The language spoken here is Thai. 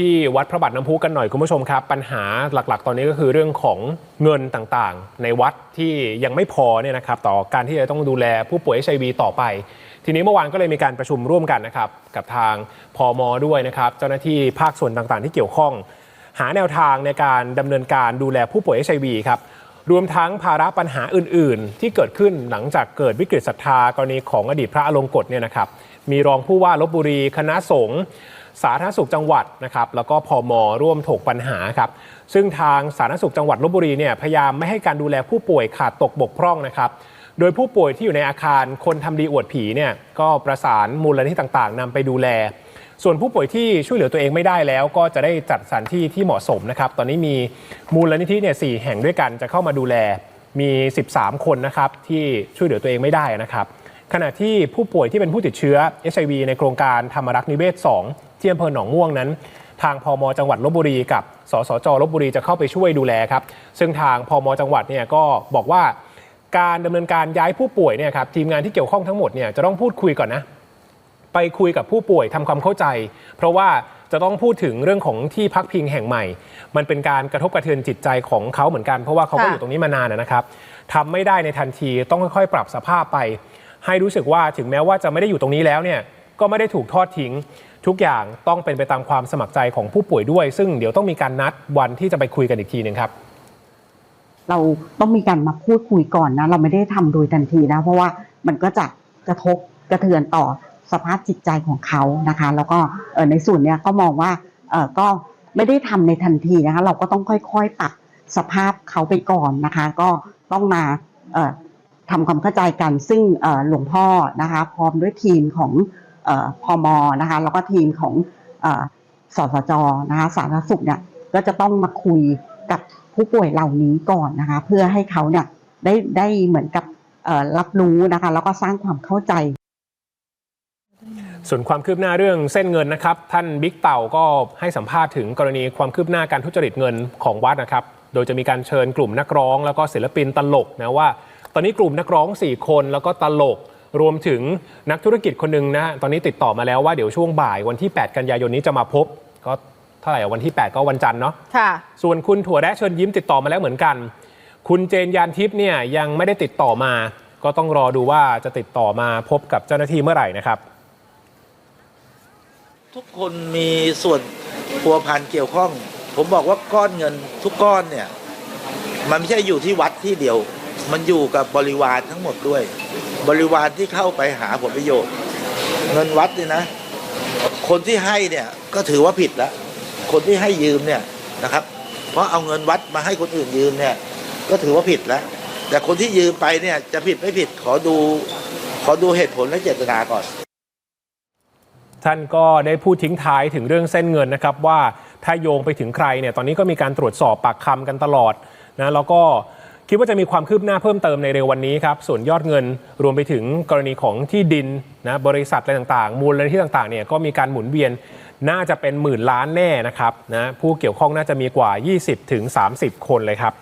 ที่วัดพระบาทน้ำพุกันหน่อยคุณผู้ชมครับ ปัญหาหลักๆ ตอนนี้ก็คือเรื่องของเงินต่างๆ ในวัดที่ยังไม่พอเนี่ยนะครับต่อการที่จะต้องดูแลผู้ป่วย HIV ต่อไป ทีนี้เมื่อวานก็เลยมีการประชุมร่วมกันนะครับกับทางพอมด้วยนะครับ เจ้าหน้าที่ภาคส่วนต่างๆ ที่เกี่ยวข้อง หาแนวทางในการดำเนินการดูแลผู้ป่วย HIV ครับรวมทั้งภาระปัญหาอื่น ๆ ที่เกิดขึ้นหลังจากเกิดวิกฤตศรัทธากรณีของอดีตพระอลงกฎเนี่ยนะครับมีรองผู้ว่าลบบุรีคณะสงฆ์ สาธารณสุขจังหวัดนะครับแล้วก็พอมร่วมถกปัญหาครับซึ่งทางสาธารณสุขจังหวัดลบบุรีเนี่ยพยายามไม่ให้การดูแลผู้ป่วยขาดตกบกพร่องนะครับโดยผู้ป่วยที่อยู่ในอาคารคนทำดีอวดผีเนี่ยก็ประสานมูลนิธิต่างๆนำไปดูแล ส่วนผู้ป่วยที่ช่วยเหลือตัวเองไม่ได้แล้ว ก็จะได้จัดสถานที่ที่เหมาะสมนะครับตอนนี้มีมูลนิธิเนี่ยสแห่งด้วยกันจะเข้ามาดูแลมี 13 คนนะครับที่ช่วยเหลือตัวเองไม่ได้นะครับขณะที่ผู้ป่วยที่เป็นผู้ติดเชื้อ HIV ในโครงการธรรมรักษ์นิเวศ 2 ที่อำเภอหนองม่วงนั้น ทางพมจังหวัดลบบุรีกับ สสจลบบุรีจะเข้าไปช่วยดูแลครับ ซึ่งทางพมจังหวัดเนี่ยก็บอกว่าการดำเนินการย้ายผู้ป่วยเนี่ยครับทีมงานที่เกี่ยวข้องทั้งหมดเนี่ยจะต้องพูดคุยก่อนนะไปคุยกับผู้ป่วยทำความเข้าใจ เพราะว่าจะต้องพูดถึงเรื่องของที่พักพิงแห่งใหม่ มันเป็นการกระทบกระเทือนจิตใจของเขาเหมือนกันเพราะว่าเขาก็อยู่ตรงนี้มานานนะครับทำไม่ได้ในทันทีต้องค่อยๆ ปรับสภาพไป ให้รู้สึกว่าถึงแม้ว่าจะไม่ได้อยู่ตรงนี้แล้วเนี่ยก็ไม่ได้ถูกทอดทิ้ง ทุกอย่างต้องเป็นไปตามความสมัครใจของผู้ป่วยด้วย ซึ่งเดี๋ยวต้องมีการนัดวันที่จะไปคุยกันอีกทีหนึ่งครับ เราต้องมีการมาพูดคุยก่อนนะ เราไม่ได้ทำโดยทันทีนะ เพราะว่ามันก็จะกระทบกระเทือนต่อสภาพจิตใจของเขานะคะ แล้วก็ในส่วนเนี้ยก็มองว่าเออก็ไม่ได้ทำในทันทีนะคะ เราก็ต้องค่อยๆปรับสภาพเขาไปก่อนนะคะ ก็ต้องมาเอ่อทำความเข้าใจกัน ซึ่งหลวงพ่อนะคะ พร้อมด้วยทีมของ เอ่อพมนะคะแล้วก็ทีมของอ่อสสจนะคะสาธารณสุขเนี่ยก็จะต้องมาคุยกับผู้ป่วยเหล่านี้ก่อนนะคะ เพื่อให้เขาเนี่ยได้ได้เหมือนกับรับรู้นะคะ แล้วก็สร้างความเข้าใจส่วนความคืบหน้าเรื่องเส้นเงินนะครับ ท่านบิ๊กเต่าก็ให้สัมภาษณ์ถึงกรณีความคืบหน้าการทุจริตเงินของวัดนะครับ โดยจะมีการเชิญกลุ่มนักร้อง แล้วก็ศิลปินตลกนะว่า ตอนนี้กลุ่มนักร้อง 4 คนแล้วก็ตลก รวมถึงนักธุรกิจคนหนึ่งนะตอนนี้ติดต่อมาแล้วว่าเดี๋ยวช่วงบ่ายวันที่ 8 กันยายนนี้จะมาพบ ก็เท่าไหร่อะวันที่ 8 ก็วันจันทร์เนาะค่ะ ส่วนคุณถั่วแระเชิญยิ้มติดต่อมาแล้วเหมือนกัน คุณเจนยานทิพย์เนี่ยยังไม่ได้ติดต่อมา ก็ต้องรอดูว่าจะติดต่อมาพบกับเจ้าหน้าที่เมื่อไหร่นะครับ ทุกคนมีส่วนพัวพันเกี่ยวข้อง ผมบอกว่าก้อนเงินทุกก้อนเนี่ย มันไม่ใช่อยู่ที่วัดที่เดียว มันอยู่กับบริวารทั้งหมดด้วย บริวารที่เข้าไปหาผลประโยชน์ เงินวัดเนี่ยนะ คนที่ให้เนี่ยก็ถือว่าผิดแล้วคนที่ให้ยืมเนี่ยนะครับ เพราะเอาเงินวัดมาให้คนอื่นยืมเนี่ย ก็ถือว่าผิดแล้วแต่คนที่ยืมไปเนี่ยจะผิดไม่ผิดขอดูขอดูเหตุผลและเจตนาก่อน ท่านก็ได้พูดทิ้งท้ายถึงเรื่องเส้นเงินนะครับว่าถ้าโยงไปถึงใครเนี่ยตอนนี้ก็มีการตรวจสอบปากคำกันตลอดนะแล้วก็ คิดว่าจะมีความคืบหน้าเพิ่มเติมในเร็ววันนี้ครับ ส่วนยอดเงินรวมไปถึงกรณีของที่ดินนะบริษัทอะไรต่างๆ มูลนิธิต่างๆเนี่ยก็มีการหมุนเวียนน่าจะเป็นหมื่นล้านแน่นะครับนะผู้เกี่ยวข้องน่าจะมีกว่า 20-30 คนเลยครับ